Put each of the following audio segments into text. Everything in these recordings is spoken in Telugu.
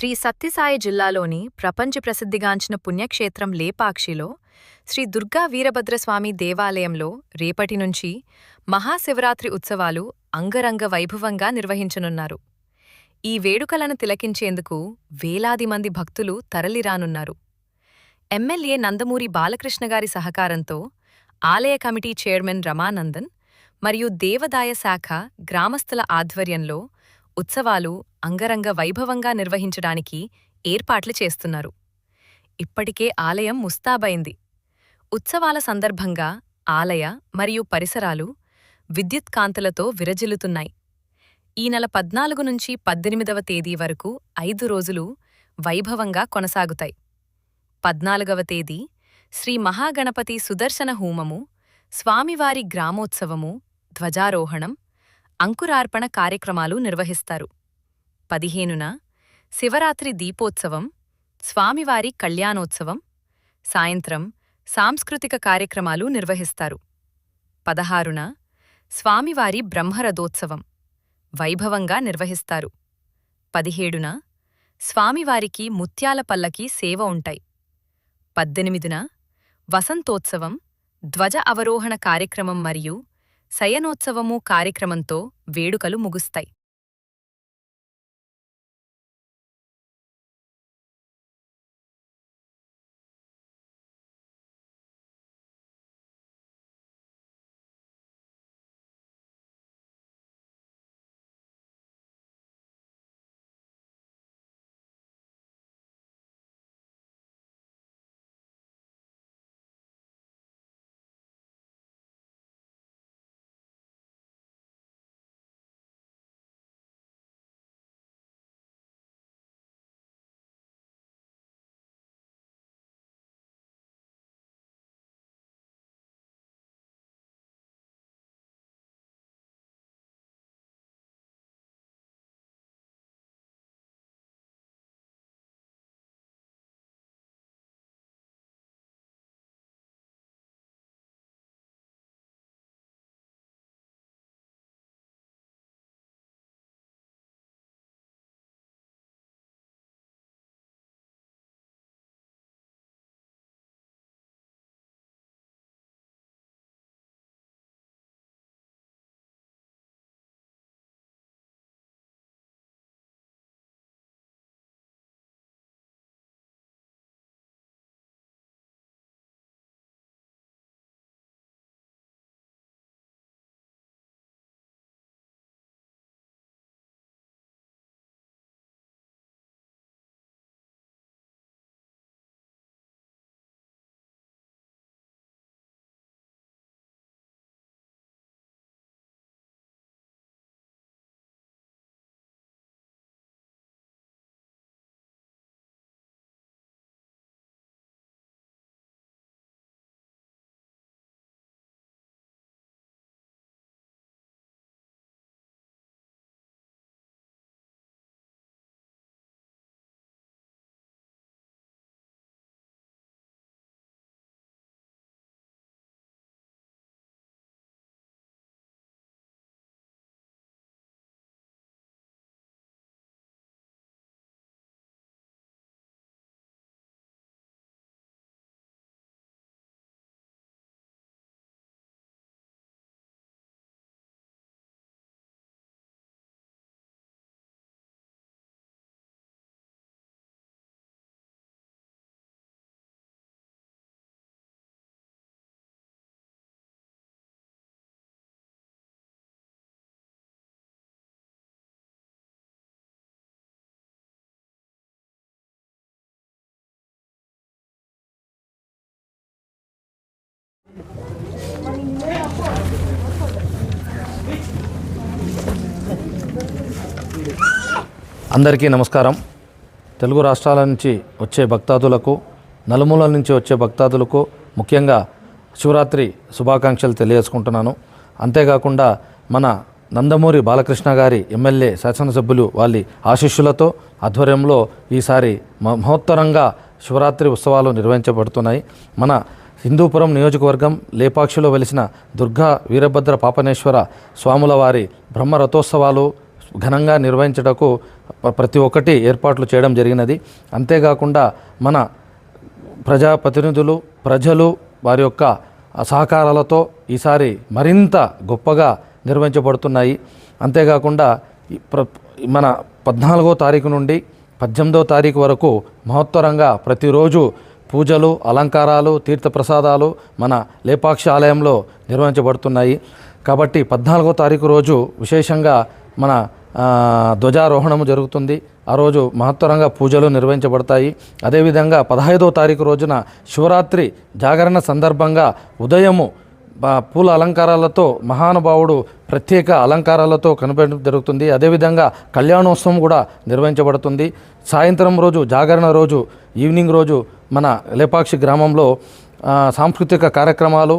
శ్రీ సత్యసాయి జిల్లాలోని ప్రపంచ ప్రసిద్ధిగాంచిన పుణ్యక్షేత్రం లేపాక్షిలో శ్రీ దుర్గా వీరభద్రస్వామి దేవాలయంలో రేపటి నుంచి మహాశివరాత్రి ఉత్సవాలు అంగరంగ వైభవంగా నిర్వహించనున్నారు. ఈ వేడుకలను తిలకించేందుకు వేలాది మంది భక్తులు తరలిరానున్నారు. ఎమ్మెల్యే నందమూరి బాలకృష్ణగారి సహకారంతో ఆలయ కమిటీ చైర్మన్ రమానందన్ మరియు దేవదాయ శాఖ గ్రామస్థుల ఆధ్వర్యంలో ఉత్సవాలు అంగరంగ వైభవంగా నిర్వహించడానికి ఏర్పాట్లు చేస్తున్నారు. ఇప్పటికే ఆలయం ముస్తాబైంది. ఉత్సవాల సందర్భంగా ఆలయ మరియు పరిసరాలు విద్యుత్కాంతలతో విరజిల్లుతున్నాయి. ఈ నెల పద్నాలుగు నుంచి పద్దెనిమిదవ తేదీ వరకు ఐదు రోజులు వైభవంగా కొనసాగుతాయి. పద్నాలుగవ తేదీ శ్రీ మహాగణపతి సుదర్శన హూమము స్వామివారి గ్రామోత్సవము ధ్వజారోహణం అంకురార్పణ కార్యక్రమాలు నిర్వహిస్తారు. పదిహేనున శివరాత్రి దీపోత్సవం స్వామివారి కళ్యాణోత్సవం సాయంత్రం సాంస్కృతిక కార్యక్రమాలు నిర్వహిస్తారు. పదహారున స్వామివారి బ్రహ్మరథోత్సవం వైభవంగా నిర్వహిస్తారు. పదిహేడున స్వామివారికి ముత్యాల పల్లకి సేవ ఉంటాయి. పద్దెనిమిదిన వసంతోత్సవం ధ్వజ అవరోహణ కార్యక్రమం మరియు శయనోత్సవము కార్యక్రమంతో వేడుకలు ముగుస్తాయి. అందరికీ నమస్కారం. తెలుగు రాష్ట్రాల నుంచి వచ్చే భక్తాదులకు నలుమూలల నుంచి వచ్చే భక్తాదులకు ముఖ్యంగా శివరాత్రి శుభాకాంక్షలు తెలియజేసుకుంటున్నాను. అంతేకాకుండా మన నందమూరి బాలకృష్ణ గారి ఎమ్మెల్యే శాసనసభ్యులు వాళ్ళ ఆశీస్సులతో ఆధ్వర్యంలో ఈసారి మహోత్తరంగా శివరాత్రి ఉత్సవాలు నిర్వహించబడుతున్నాయి. మన హిందూపురం నియోజకవర్గం లేపాక్షిలో వెలిసిన దుర్గా వీరభద్ర పాపనేశ్వర స్వాముల వారి బ్రహ్మరథోత్సవాలు ఘనంగా నిర్వహించుటకు ప్రతి ఒక్కటి ఏర్పాట్లు చేయడం జరిగినది. అంతేకాకుండా మన ప్రజాప్రతినిధులు ప్రజలు వారి యొక్క సహకారాలతో ఈసారి మరింత గొప్పగా నిర్వహించబడుతున్నాయి. అంతేకాకుండా మన పద్నాలుగో తారీఖు నుండి పద్దెనిమిదో తారీఖు వరకు మహోత్తరంగా ప్రతిరోజు పూజలు అలంకారాలు తీర్థప్రసాదాలు మన లేపాక్ష ఆలయంలో నిర్వహించబడుతున్నాయి. కాబట్టి పద్నాలుగో తారీఖు రోజు విశేషంగా మన ధ్వజారోహణము జరుగుతుంది. ఆ రోజు మహత్తరంగా పూజలు నిర్వహించబడతాయి. అదేవిధంగా పదహైదో తారీఖు రోజున శివరాత్రి జాగరణ సందర్భంగా ఉదయము పూల అలంకారాలతో మహానుభావుడు ప్రత్యేక అలంకారాలతో కనబడడం జరుగుతుంది. అదేవిధంగా కళ్యాణోత్సవం కూడా నిర్వహించబడుతుంది. సాయంత్రం రోజు జాగరణ రోజు ఈవినింగ్ రోజు మన లేపాక్షి గ్రామంలో సాంస్కృతిక కార్యక్రమాలు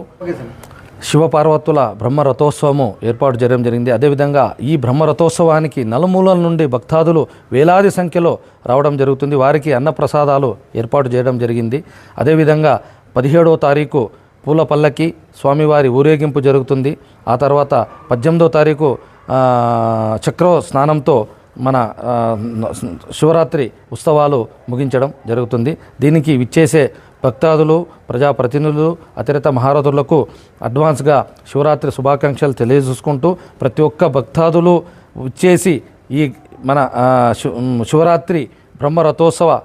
శివపార్వతుల బ్రహ్మరథోత్సవము ఏర్పాటు చేయడం జరిగింది. అదేవిధంగా ఈ బ్రహ్మరథోత్సవానికి నలుమూలల నుండి భక్తాదులు వేలాది సంఖ్యలో రావడం జరుగుతుంది. వారికి అన్నప్రసాదాలు ఏర్పాటు చేయడం జరిగింది. అదేవిధంగా పదిహేడవ తారీఖు పూల పల్లకి స్వామివారి ఊరేగింపు జరుగుతుంది. ఆ తర్వాత పద్దెనిమిదో తారీఖు చక్రో స్నానంతో మన శివరాత్రి ఉత్సవాలు ముగించడం జరుగుతుంది. దీనికి విచ్చేసే భక్తాదులు ప్రజాప్రతినిధులు అతిరత మహారథులకు అడ్వాన్స్గా శివరాత్రి శుభాకాంక్షలు తెలియజేసుకుంటూ ప్రతి ఒక్క భక్తాదులు విచ్చేసి ఈ మన శివరాత్రి బ్రహ్మరథోత్సవ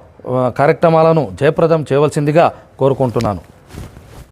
కార్యక్రమాలను జయప్రదం చేయవలసిందిగా కోరుకుంటున్నాను.